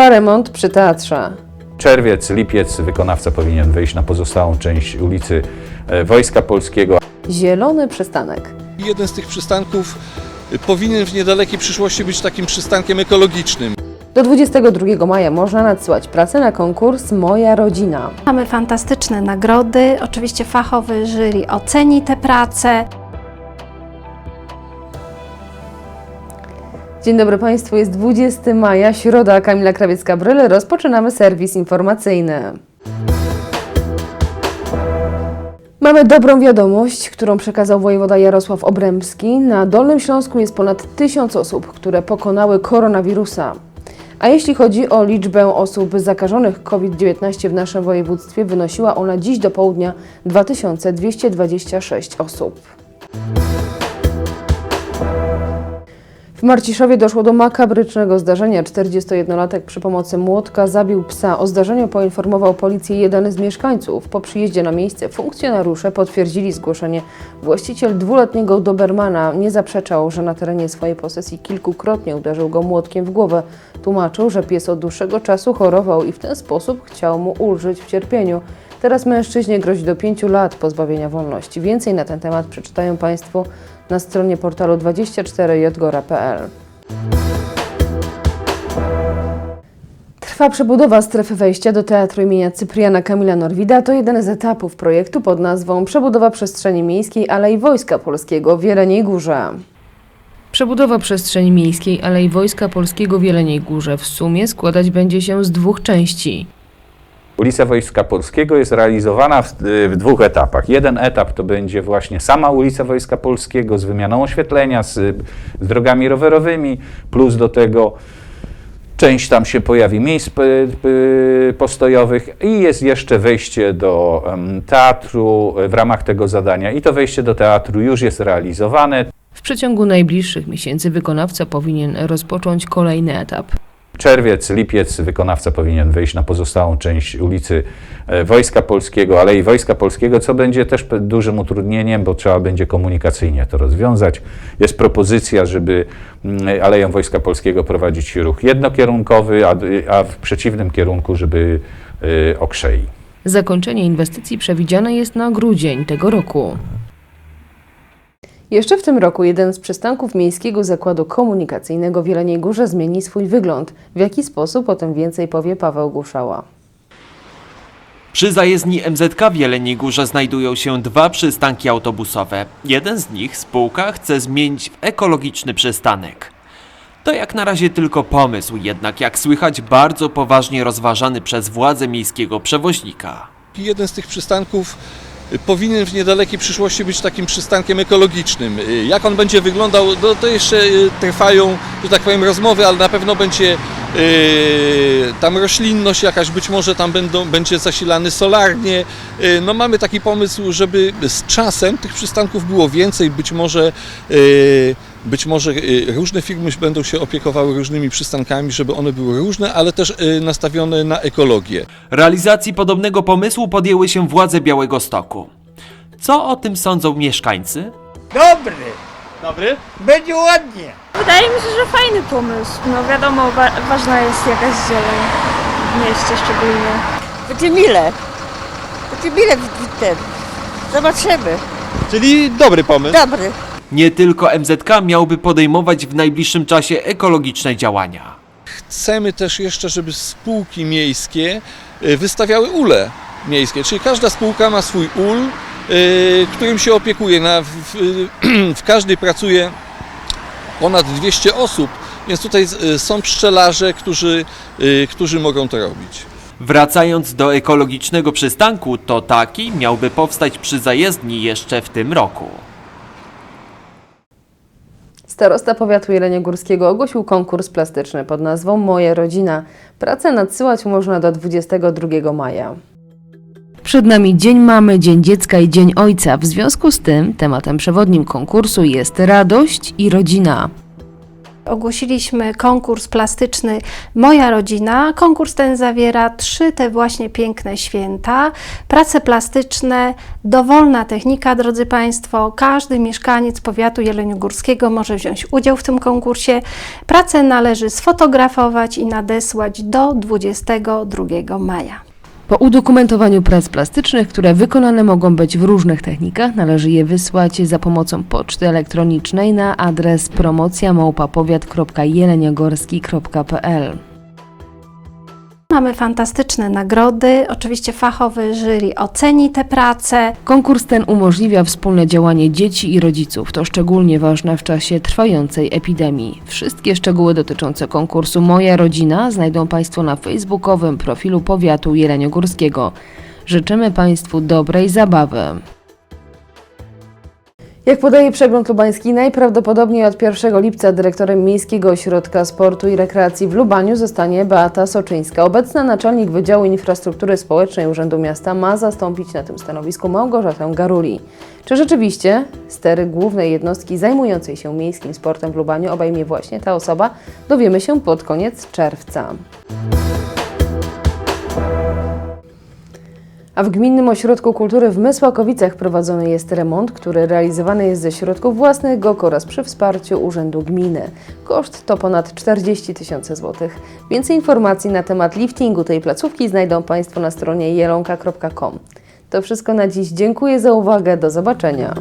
Trwa remont przy teatrze. Czerwiec, lipiec wykonawca powinien wyjść na pozostałą część ulicy e, Wojska Polskiego. Zielony przystanek. Jeden z tych przystanków powinien w niedalekiej przyszłości być takim przystankiem ekologicznym. Do 22 maja można nadsyłać pracę na konkurs Moja Rodzina. Mamy fantastyczne nagrody. Oczywiście fachowy jury oceni te prace. Dzień dobry Państwu, jest 20 maja, środa, Kamila Krawiecka-Bryle. Rozpoczynamy serwis informacyjny. Mamy dobrą wiadomość, którą przekazał wojewoda Jarosław Obremski. Na Dolnym Śląsku jest ponad tysiąc osób, które pokonały koronawirusa. A jeśli chodzi o liczbę osób zakażonych COVID-19 w naszym województwie, wynosiła ona dziś do południa 2226 osób. W Marciszowie doszło do makabrycznego zdarzenia. 41-latek przy pomocy młotka zabił psa. O zdarzeniu poinformował policję jeden z mieszkańców. Po przyjeździe na miejsce funkcjonariusze potwierdzili zgłoszenie. Właściciel dwuletniego Dobermana nie zaprzeczał, że na terenie swojej posesji kilkukrotnie uderzył go młotkiem w głowę. Tłumaczył, że pies od dłuższego czasu chorował i w ten sposób chciał mu ulżyć w cierpieniu. Teraz mężczyźnie grozi do 5 lat pozbawienia wolności. Więcej na ten temat przeczytają Państwo na stronie portalu 24jgora.pl. Trwa przebudowa strefy wejścia do Teatru imienia Cypriana Kamila Norwida. To jeden z etapów projektu pod nazwą Przebudowa przestrzeni miejskiej Alei Wojska Polskiego w Jeleniej Górze. Przebudowa przestrzeni miejskiej Alei Wojska Polskiego w Jeleniej Górze w sumie składać będzie się z dwóch części. Ulica Wojska Polskiego jest realizowana w, w dwóch etapach. Jeden etap to będzie właśnie sama ulica Wojska Polskiego z wymianą oświetlenia, z, z drogami rowerowymi, plus do tego część tam się pojawi miejsc p- p- postojowych i jest jeszcze wejście do teatru w ramach tego zadania. I to wejście do teatru już jest realizowane. W przeciągu najbliższych miesięcy wykonawca powinien rozpocząć kolejny etap. Czerwiec, lipiec wykonawca powinien wyjść na pozostałą część ulicy e, Wojska Polskiego, Alei Wojska Polskiego, co będzie też dużym utrudnieniem, bo trzeba będzie komunikacyjnie to rozwiązać. Jest propozycja, żeby mm, Aleją Wojska Polskiego prowadzić ruch jednokierunkowy, a, a w przeciwnym kierunku, żeby y, okrzei. Zakończenie inwestycji przewidziane jest na grudzień tego roku. Jeszcze w tym roku jeden z przystanków Miejskiego Zakładu Komunikacyjnego w Jeleniej Górze zmieni swój wygląd. W jaki sposób o tym więcej powie Paweł Guszała. Przy zajezdni MZK w Jeleniej Górze znajdują się dwa przystanki autobusowe. Jeden z nich spółka chce zmienić w ekologiczny przystanek. To jak na razie tylko pomysł, jednak jak słychać bardzo poważnie rozważany przez władze miejskiego przewoźnika. Jeden z tych przystanków powinien w niedalekiej przyszłości być takim przystankiem ekologicznym. Y, Jak on będzie wyglądał, no to jeszcze y, trwają, że tak powiem, rozmowy, ale na pewno będzie y, tam roślinność jakaś, być może tam będą, będzie zasilany solarnie. No mamy taki pomysł, żeby z czasem tych przystanków było więcej, być może być może y, różne firmy będą się opiekowały różnymi przystankami, żeby one były różne, ale też y, nastawione na ekologię. Realizacji podobnego pomysłu podjęły się władze Białego Stoku. Co o tym sądzą mieszkańcy? Dobry. Dobry? Będzie ładnie. Wydaje mi się, że fajny pomysł. No wiadomo, wa- ważna jest jakaś zieleń w mieście szczególnie. Będzie mile. Będzie mile w, w tym. Zobaczymy. Czyli dobry pomysł. Dobry. Nie tylko MZK miałby podejmować w najbliższym czasie ekologiczne działania. Chcemy też jeszcze, żeby spółki miejskie y, wystawiały ule miejskie, czyli każda spółka ma swój ul, y, którym się opiekuje. Na, w, w, każdej pracuje ponad 200 osób, więc tutaj y, są pszczelarze, którzy, którzy mogą to robić. Wracając do ekologicznego przystanku, to taki miałby powstać przy zajezdni jeszcze w tym roku. Starosta powiatu jeleniogórskiego ogłosił konkurs plastyczny pod nazwą Moja Rodzina. Pracę nadsyłać można do 22 maja. Przed nami Dzień Mamy, Dzień Dziecka i Dzień Ojca. W związku z tym tematem przewodnim konkursu jest radość i rodzina. Ogłosiliśmy konkurs plastyczny Moja Rodzina. Konkurs ten zawiera trzy te właśnie piękne święta. Prace plastyczne, dowolna technika, drodzy Państwo. Każdy mieszkaniec powiatu jeleniogórskiego może wziąć udział w tym konkursie. Pracę należy sfotografować i nadesłać do 22 maja. Po udokumentowaniu prac plastycznych, które wykonane mogą być w różnych technikach, należy je wysłać za pomocą poczty elektronicznej na adres promocja@powiat.jeleniogorski.pl. Mamy fantastyczne nagrody. Oczywiście fachowy jury oceni te prace. Konkurs ten umożliwia wspólne działanie dzieci i rodziców. To szczególnie ważne w czasie trwającej epidemii. Wszystkie szczegóły dotyczące konkursu Moja Rodzina znajdą Państwo na facebookowym profilu powiatu jeleniogórskiego. Życzymy Państwu dobrej zabawy. Jak podaje przegląd lubański, najprawdopodobniej od 1 lipca dyrektorem Miejskiego Ośrodka Sportu i Rekreacji w Lubaniu zostanie Beata Soczyńska. Obecna naczelnik Wydziału Infrastruktury Społecznej Urzędu Miasta ma zastąpić na tym stanowisku Małgorzatę Garuli. Czy rzeczywiście stery głównej jednostki zajmującej się miejskim sportem w Lubaniu obejmie właśnie ta osoba? Dowiemy się pod koniec czerwca. A w Gminnym Ośrodku Kultury w Mysłakowicach prowadzony jest remont, który realizowany jest ze środków własnych GOK oraz przy wsparciu Urzędu Gminy. Koszt to ponad 40 tysięcy złotych. Więcej informacji na temat liftingu tej placówki znajdą Państwo na stronie jelonka.com. To wszystko na dziś. Dziękuję za uwagę. Do zobaczenia.